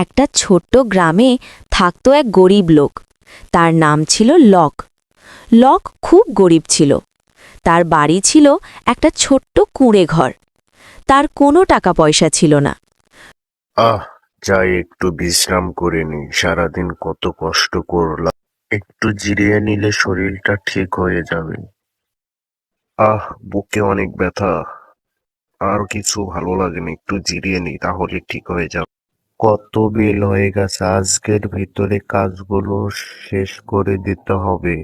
একটা ছোট্ট গ্রামে থাকতো এক গরিব লোক। তার নাম ছিল লক। লক খুব গরিব ছিল। তার বাড়ি ছিল একটা ছোট্ট কুঁড়ে ঘর। তার কোনো টাকা পয়সা ছিল না। আহ, যাই একটু বিশ্রাম করে নি। সারাদিন কত কষ্ট করলাম। একটু জিরিয়ে নিলে শরীরটা ঠিক হয়ে যাবে। আহ, বুকে অনেক ব্যথা। আর কিছু ভালো লাগে না একটু জিরিয়ে নি, তাহলে ঠিক হয়ে যাবে। কত বিল হয়ে গেছে, আজকের ভিতরে কাজগুলো শেষ করে দিতে হবে।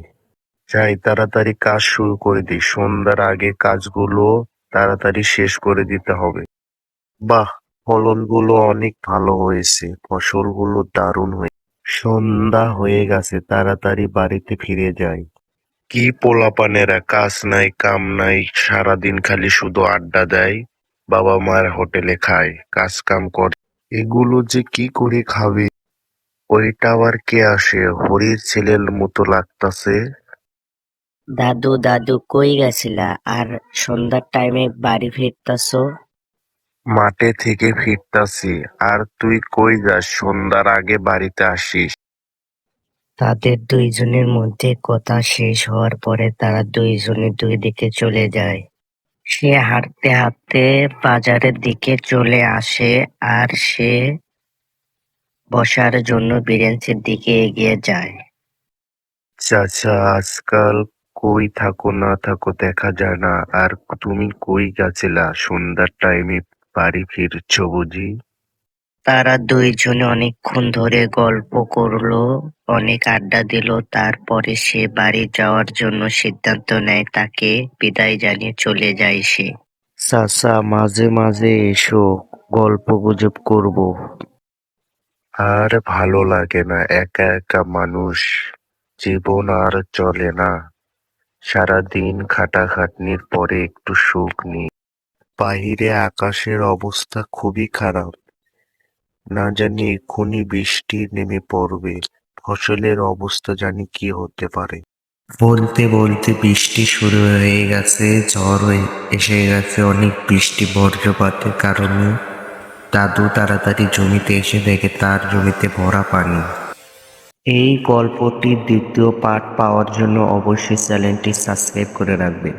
চাই তাড়াতাড়ি কাজ শুরু করে দিই। সন্ধ্যার আগে কাজগুলো তাড়াতাড়ি শেষ করে দিতে হবে। বাহ, ফলনগুলো অনেক ভালো হয়েছে, ফসলগুলো দারুণ হয়ে, সন্ধ্যা হয়ে গেছে, তাড়াতাড়ি বাড়িতে ফিরে যাই। কি পোলাপানেরা, কাজ নাই, কাম নাই, সারাদিন খালি শুধু আড্ডা দেয় বাবা মার হোটেলে খায়, কাজ কাম করে। এগুলো যে কি করে খাবে? ওইটা আবার কে আসে? হরির ছেলের মতো লাগতাছে। দাদু দাদু কই গেছিলা? আর সন্ধ্যার টাইমে বাড়ি ফিরতাছো? মাঠে থেকে ফিরতাছি। আর তুই কই যাস? সন্ধ্যার আগে বাড়িতে আসিস। তাদের দুইজনের মধ্যে কথা শেষ হওয়ার পরে তারা দুইজনে দুই দিকে চলে যায়। সে হাঁটতে হাঁটতে বাজারের দিকে চলে আসে আর সে বসার জন্য বেঞ্চের দিকে এগিয়ে যায়। চাচা, আজকাল কই থাকো না থাকো দেখা যায় না। আর তুমি কই গেছিলা? সন্ধ্যার টাইমে বাড়ি ফিরছো বুঝি? তারা দুইজনে অনেকক্ষণ ধরে গল্প করল, অনেক আড্ডা দিল, তারপরে সে বাড়ি যাওয়ার জন্য সিদ্ধান্ত নেয় তাকে বিদায় জানিয়ে চলে যায় সে। চাচা মাঝে মাঝে এসো, গল্প গুজব করব। আর ভালো লাগে না একা একা মানুষ, জীবন আর চলে না। সারাদিন খাটাখাটনির পরে একটু সুখ নেই। বাহিরে আকাশের অবস্থা খুবই খারাপ। না জানি এক্ষুনি বৃষ্টি নেমে পড়বে, ফসলের অবস্থা জানি কি হতে পারে। বলতে বলতে বৃষ্টি শুরু হয়ে গেছে, ঝড় এসে গেছে অনেক বৃষ্টি বজ্রপাতের কারণে। দাদু তাড়াতাড়ি জমিতে এসে দেখে তার জমিতে ভরা পানি। এই গল্পটির দ্বিতীয় পার্ট পাওয়ার জন্য অবশ্যই চ্যানেলটি সাবস্ক্রাইব করে রাখবেন।